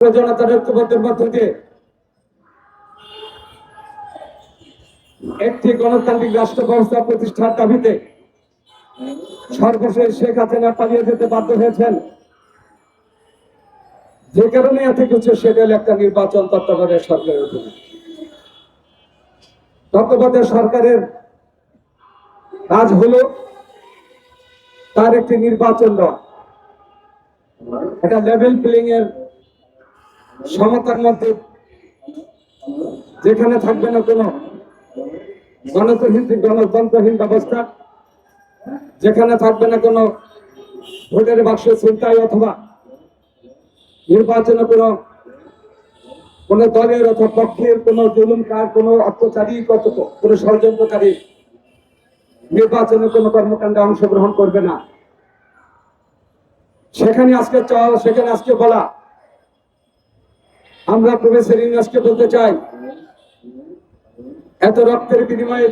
জনতার ঐক্যবদ্ধের মধ্য দিয়ে একটি গণতান্ত্রিক রাষ্ট্র ব্যবস্থা প্রতিষ্ঠার দাবিতে সর্বশেষ শেখ হাসিনা পালিয়ে যেতে বাধ্য হয়েছেন। যে কারণে এত কিছু সেটা হলো একটা নির্বাচন তত্ত্বাবধায়ক সরকারের অধীনে তত্ত্বাবধায়ক সরকারের কাজ হলো তার একটি নির্বাচন দেওয়া। এটা লেভেল প্লেইং এর সমতার মধ্যে যেখানে থাকবে না কোনো গণতন্ত্রহীন গণতন্ত্রহীন ব্যবস্থা, যেখানে থাকবে না কোনো ভোটের বাক্স চিন্তায় অথবা নির্বাচনে কোনো, কোন দলের অথবা পক্ষের কোন জুলুমকার, কোন অত্যাচারী কত কোন ষড়যন্ত্রকারী নির্বাচনে কোনো কর্মকাণ্ডে অংশগ্রহণ করবে না। সেখানে আজকে চল, সেখানে আজকে বলা আমরা প্রফেসর ইউনিভার্সকে বলতে চাই, এত রক্তের বিনিময়ে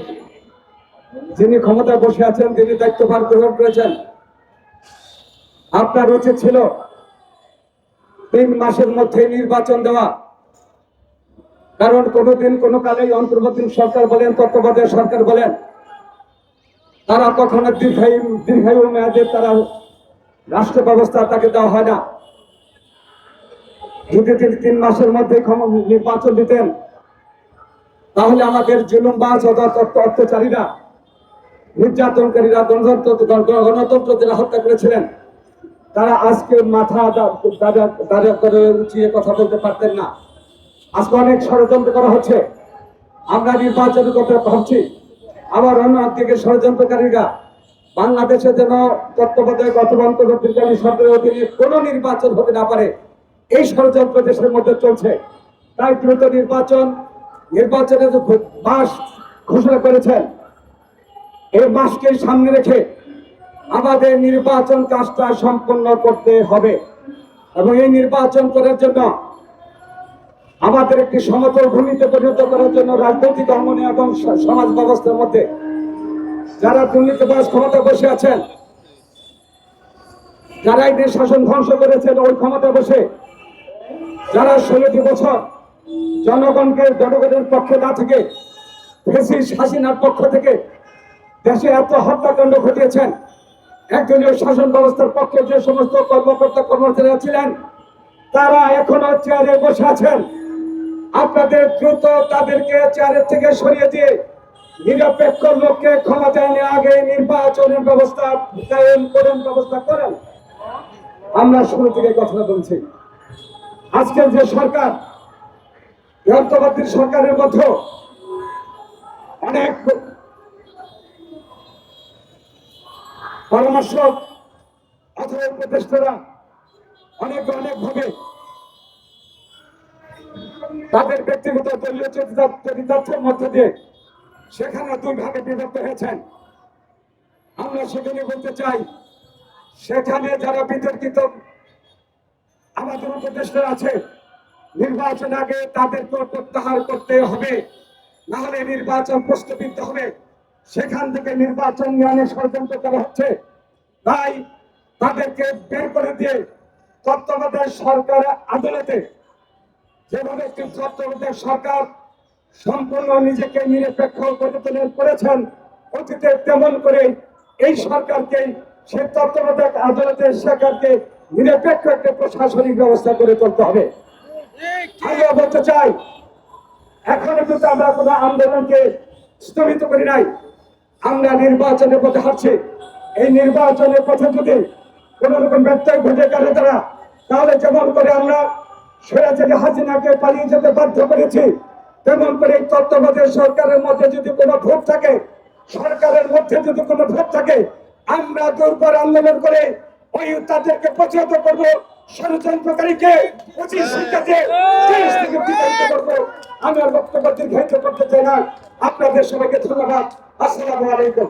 যিনি ক্ষমতা বসে আছেন, তিনি দায়িত্বভার গ্রহণ করেছেন আপনার উচিত ছিল তিন মাসের মধ্যে নির্বাচন দেওয়া। কারণ কোনোদিন কোনো কালেই অন্তর্বর্তী সরকার বলেন, তত্ত্বাবধায়ক সরকার বলেন, তারা কখনো দীর্ঘায়ু দীর্ঘায়ু মেয়াদে তারা রাষ্ট্র ব্যবস্থা তাকে দেওয়া হয় না। যদি তিনি মাসের মধ্যে নির্বাচন দিতেন, তাহলে আমাদের জুলুমবাজ অত্যাচারীরা, নির্যাতনকারীরা, গণতন্ত্র গণ- গণতন্ত্র যারা হত্যা করেছিলেন, তারা আজকে মাথা দাঁড়া করে উঁচিয়ে কথা বলতে পারতেন না। আজকে অনেক ষড়যন্ত্র করা হচ্ছে। আমরা নির্বাচন করতে ভাবছি। আবার অন্য দিকে ষড়যন্ত্রকারীরা, বাংলাদেশে যেন তত্ত্বাবধায়ক অথবা অন্তর্বর্তীকালীন সরকারের অধীনে কোনো নির্বাচন হতে না পারে এই ষড়যন্ত্র দেশের মধ্যে চলছে। তাই দ্রুত নির্বাচন নির্বাচনের যে মাস ঘোষণা করেছেন, এই মাসকে সামনে রেখে আমাদের নির্বাচন কাজটা সম্পন্ন করতে হবে এবং এই নির্বাচন করার জন্য আমাদের একটি সমতল ভূমিতে পরিণত করার জন্য রাজনৈতিক অঙ্গনে এবং সমাজ ব্যবস্থার মধ্যে যারা দুর্নীতিবাজ ক্ষমতা বসে আছেন, যারা এই দেশ শাসন ধ্বংস করেছেন ওই ক্ষমতা বসে যারা ষোলোটি বছর জনগণকে, জনগণের পক্ষে না থেকে, ফেসিস হাসিনার পক্ষ থেকে দেশে এত হত্যাকাণ্ড ঘটিয়েছেন, একজনীয় শাসন ব্যবস্থার পক্ষে যে সমস্ত কর্মকর্তা কর্মচারীরা ছিলেন, তারা এখনও চেয়ারে বসে আছেন। আপনাদের দ্রুত তাদেরকে চেয়ারের থেকে সরিয়ে দিয়ে নিরপেক্ষ লোককে ক্ষমতায় নিয়ে আগে নির্বাচনের ব্যবস্থা ব্যবস্থা করেন। আমরা শুরু থেকে কথা বলছি। আজকের যে সরকার সরকারের মধ্যে অনেক পরামর্শ অথবা উপদেষ্টারা অনেক অনেক ভাবে তাদের ব্যক্তিগত দলীয় চরিতার্থ- চরিতার্থের মধ্য দিয়ে সেখানে দুই ভাগে বিভক্ত হয়েছেন। আমরা সেখানে বলতে চাই, সেখানে যারা বিতর্কিত আমাদের উপদেষ্টা আছে, নির্বাচন আগে তাদেরকে প্রত্যাহার করতে হবে। না হলে নির্বাচন প্রস্তুত হবে। সেখান থেকে নির্বাচন নিয়ে ষড়যন্ত্র করা হচ্ছে। তাই তাদেরকে বের করে দিয়ে তত্ত্বাবধায়ক সরকার আদালতে যেভাবে একটি তত্ত্বাবধায়ক সরকার সম্পূর্ণ নিজেকে নিরপেক্ষ করে তোলেন করেছেন, অতীতে তেমন করে এই সরকারকে সেই তত্ত্বাবধায়ক আদালতের সরকারকে নিরপেক্ষ একটা প্রশাসনিক ব্যবস্থা করে তুলতে হবে। বলতে চাই, এখনও কিন্তু আমরা কোনো আন্দোলনকে স্থগিত করি নাই। আমরা নির্বাচনের পথে হাঁটছি। এই নির্বাচনের পথে যদি কোন রকম ব্যত্যয় ঘটে গেলে তারা, তাহলে যেমন করে আমরা সেরাচারি হাসিনাকে পালিয়ে যেতে বাধ্য করেছি, তেমন করে তত্ত্বাবধায়ক সরকারের মধ্যে যদি কোনো ভোট থাকে, সরকারের মধ্যে যদি কোনো ভোট থাকে, আমরা দুর্বল আন্দোলন করে ওই তাদেরকে প্রতিহত করব। ষড়যন্ত্রকারীকে দেশ থেকে আমি আর বক্তব্য দীর্ঘায়িত করতে চাই না। আপনাদের সবাইকে ধন্যবাদ। আসসালামু আলাইকুম।